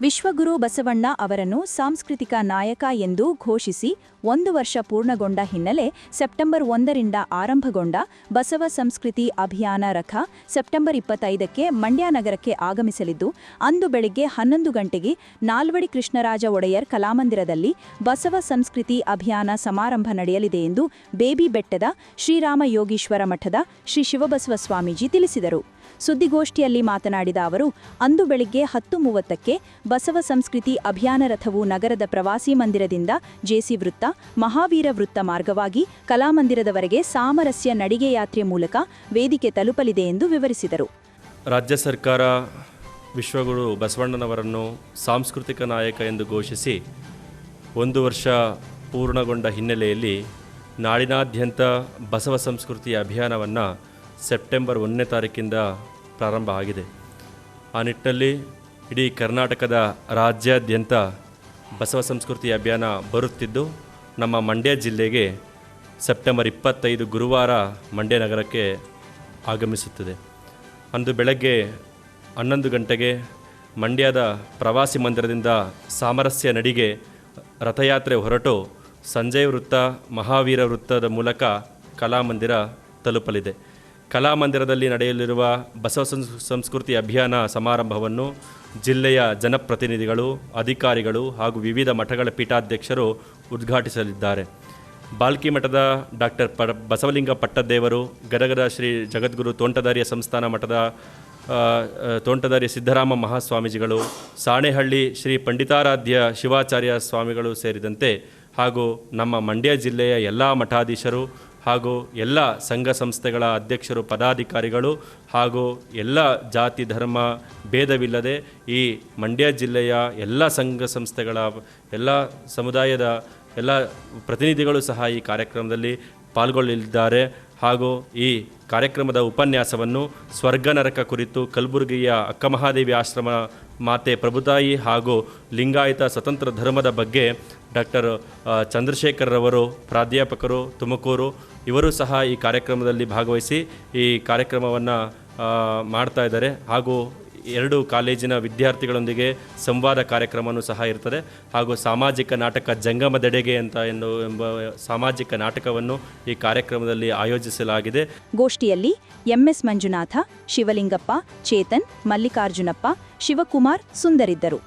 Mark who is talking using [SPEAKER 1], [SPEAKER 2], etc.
[SPEAKER 1] ವಿಶ್ವಗುರು ಬಸವಣ್ಣ ಅವರನ್ನು ಸಾಂಸ್ಕೃತಿಕ ನಾಯಕ ಎಂದು ಘೋಷಿಸಿ ಒಂದು ವರ್ಷ ಪೂರ್ಣಗೊಂಡ ಹಿನ್ನೆಲೆ ಸೆಪ್ಟೆಂಬರ್ ಒಂದರಿಂದ ಆರಂಭಗೊಂಡ ಬಸವ ಸಂಸ್ಕೃತಿ ಅಭಿಯಾನ ರಥ ಸೆಪ್ಟೆಂಬರ್ ಇಪ್ಪತ್ತೈದಕ್ಕೆ ಮಂಡ್ಯ ನಗರಕ್ಕೆ ಆಗಮಿಸಲಿದ್ದು, ಅಂದು ಬೆಳಿಗ್ಗೆ ಹನ್ನೊಂದು ಗಂಟೆಗೆ ನಾಲ್ವಡಿ ಕೃಷ್ಣರಾಜ ಒಡೆಯರ್ ಕಲಾಮಂದಿರದಲ್ಲಿ ಬಸವ ಸಂಸ್ಕೃತಿ ಅಭಿಯಾನ ಸಮಾರಂಭ ನಡೆಯಲಿದೆ ಎಂದು ಬೇಬಿ ಬೆಟ್ಟದ ಶ್ರೀರಾಮ ಯೋಗೀಶ್ವರ ಮಠದ ಶ್ರೀ ಶಿವಬಸವ ಸ್ವಾಮೀಜಿ ತಿಳಿಸಿದರು. ಸುದ್ದಿಗೋಷ್ಠಿಯಲ್ಲಿ ಮಾತನಾಡಿದ ಅವರು, ಅಂದು ಬೆಳಿಗ್ಗೆ ಹತ್ತು ಮೂವತ್ತಕ್ಕೆ ಬಸವ ಸಂಸ್ಕೃತಿ ಅಭಿಯಾನ ರಥವು ನಗರದ ಪ್ರವಾಸಿ ಮಂದಿರದಿಂದ ಜೆಸಿ ವೃತ್ತ, ಮಹಾವೀರ ವೃತ್ತ ಮಾರ್ಗವಾಗಿ ಕಲಾಮಂದಿರದವರೆಗೆ ಸಾಮರಸ್ಯ ನಡಿಗೆ ಯಾತ್ರೆ ಮೂಲಕ ವೇದಿಕೆ ತಲುಪಲಿದೆ ಎಂದು ವಿವರಿಸಿದರು.
[SPEAKER 2] ರಾಜ್ಯ ಸರ್ಕಾರ ವಿಶ್ವಗುರು ಬಸವಣ್ಣನವರನ್ನು ಸಾಂಸ್ಕೃತಿಕ ನಾಯಕ ಎಂದು ಘೋಷಿಸಿ, ಒಂದು ವರ್ಷ ಪೂರ್ಣಗೊಂಡ ಹಿನ್ನೆಲೆಯಲ್ಲಿ ನಾಡಿನಾದ್ಯಂತ ಬಸವ ಸಂಸ್ಕೃತಿಯ ಅಭಿಯಾನವನ್ನು ಸೆಪ್ಟೆಂಬರ್ ಒಂದನೇ ತಾರೀಕಿಂದ ಪ್ರಾರಂಭ ಆಗಿದೆ. ಆ ನಿಟ್ಟಿನಲ್ಲಿ ಇಡೀ ಕರ್ನಾಟಕದ ರಾಜ್ಯಾದ್ಯಂತ ಬಸವ ಸಂಸ್ಕೃತಿ ಅಭಿಯಾನ ಬರುತ್ತಿದ್ದು, ನಮ್ಮ ಮಂಡ್ಯ ಜಿಲ್ಲೆಗೆ ಸೆಪ್ಟೆಂಬರ್ ಇಪ್ಪತ್ತೈದು ಗುರುವಾರ ಮಂಡ್ಯ ನಗರಕ್ಕೆ ಆಗಮಿಸುತ್ತದೆ. ಅಂದು ಬೆಳಗ್ಗೆ ಹನ್ನೊಂದು ಗಂಟೆಗೆ ಮಂಡ್ಯದ ಪ್ರವಾಸಿ ಮಂದಿರದಿಂದ ಸಾಮರಸ್ಯ ನಡಿಗೆ ರಥಯಾತ್ರೆ ಹೊರಟು ಸಂಜಯ್ ವೃತ್ತ, ಮಹಾವೀರ ವೃತ್ತದ ಮೂಲಕ ಕಲಾಮಂದಿರ ತಲುಪಲಿದೆ. ಕಲಾಮಂದಿರದಲ್ಲಿ ನಡೆಯಲಿರುವ ಬಸವ ಸಂಸ್, ಸಂಸ್ಕೃತಿ ಅಭಿಯಾನ ಸಮಾರಂಭವನ್ನು ಜಿಲ್ಲೆಯ ಜನಪ್ರತಿನಿಧಿಗಳು, ಅಧಿಕಾರಿಗಳು ಹಾಗೂ ವಿವಿಧ ಮಠಗಳ ಪೀಠಾಧ್ಯಕ್ಷರು ಉದ್ಘಾಟಿಸಲಿದ್ದಾರೆ. ಬಾಲ್ಕಿ ಮಠದ ಡಾಕ್ಟರ್ ಪ ಬಸವಲಿಂಗ ಪಟ್ಟದೇವರು ಗದಗದ ಶ್ರೀ ಜಗದ್ಗುರು ತೋಂಟದಾರ್ಯ ಸಂಸ್ಥಾನ ಮಠದ ತೋಂಟದಾರ್ಯ ಸಿದ್ದರಾಮ ಮಹಾಸ್ವಾಮೀಜಿಗಳು, ಸಾಣೆಹಳ್ಳಿ ಶ್ರೀ ಪಂಡಿತಾರಾಧ್ಯ ಶಿವಾಚಾರ್ಯ ಸ್ವಾಮಿಗಳು ಸೇರಿದಂತೆ ಹಾಗೂ ನಮ್ಮ ಮಂಡ್ಯ ಜಿಲ್ಲೆಯ ಎಲ್ಲ ಮಠಾಧೀಶರು ಹಾಗೂ ಎಲ್ಲ ಸಂಘ ಸಂಸ್ಥೆಗಳ ಅಧ್ಯಕ್ಷರು, ಪದಾಧಿಕಾರಿಗಳು ಹಾಗೂ ಎಲ್ಲ ಜಾತಿ, ಧರ್ಮ ಭೇದವಿಲ್ಲದೆ ಈ ಮಂಡ್ಯ ಜಿಲ್ಲೆಯ ಎಲ್ಲ ಸಂಘ ಸಂಸ್ಥೆಗಳ, ಎಲ್ಲ ಸಮುದಾಯದ ಎಲ್ಲ ಪ್ರತಿನಿಧಿಗಳು ಸಹ ಈ ಕಾರ್ಯಕ್ರಮದಲ್ಲಿ ಪಾಲ್ಗೊಳ್ಳಲಿದ್ದಾರೆ. ಹಾಗೂ ಈ ಕಾರ್ಯಕ್ರಮದ ಉಪನ್ಯಾಸವನ್ನು ಸ್ವರ್ಗ ನರಕ ಕುರಿತು ಕಲಬುರಗಿಯ ಅಕ್ಕಮಹಾದೇವಿ ಆಶ್ರಮ ಮಾತೆ ಪ್ರಭುತಾಯಿ ಹಾಗೂ ಲಿಂಗಾಯತ ಸ್ವತಂತ್ರ ಧರ್ಮದ ಬಗ್ಗೆ ಡಾಕ್ಟರ್ ಚಂದ್ರಶೇಖರ್ರವರು ಪ್ರಾಧ್ಯಾಪಕರು, ತುಮಕೂರು ಇವರು ಸಹ ಈ ಕಾರ್ಯಕ್ರಮದಲ್ಲಿ ಭಾಗವಹಿಸಿ ಈ ಕಾರ್ಯಕ್ರಮವನ್ನು ಮಾಡ್ತಾ ಇದ್ದಾರೆ. ಹಾಗೂ ಎರಡು ಕಾಲೇಜಿನ ವಿದ್ಯಾರ್ಥಿಗಳೊಂದಿಗೆ ಸಂವಾದ ಕಾರ್ಯಕ್ರಮವೂ ಸಹ ಇರ್ತದೆ. ಹಾಗೂ ಸಾಮಾಜಿಕ ನಾಟಕ ಜಂಗಮದೆಡೆಗೆ ಅಂತ ಎಂದು ಎಂಬ ಸಾಮಾಜಿಕ ನಾಟಕವನ್ನು ಈ ಕಾರ್ಯಕ್ರಮದಲ್ಲಿ ಆಯೋಜಿಸಲಾಗಿದೆ.
[SPEAKER 1] ಗೋಷ್ಠಿಯಲ್ಲಿ ಎಂಎಸ್ ಮಂಜುನಾಥ, ಶಿವಲಿಂಗಪ್ಪ, ಚೇತನ್, ಮಲ್ಲಿಕಾರ್ಜುನಪ್ಪ, ಶಿವಕುಮಾರ್ ಸುಂದರಿದ್ದರು.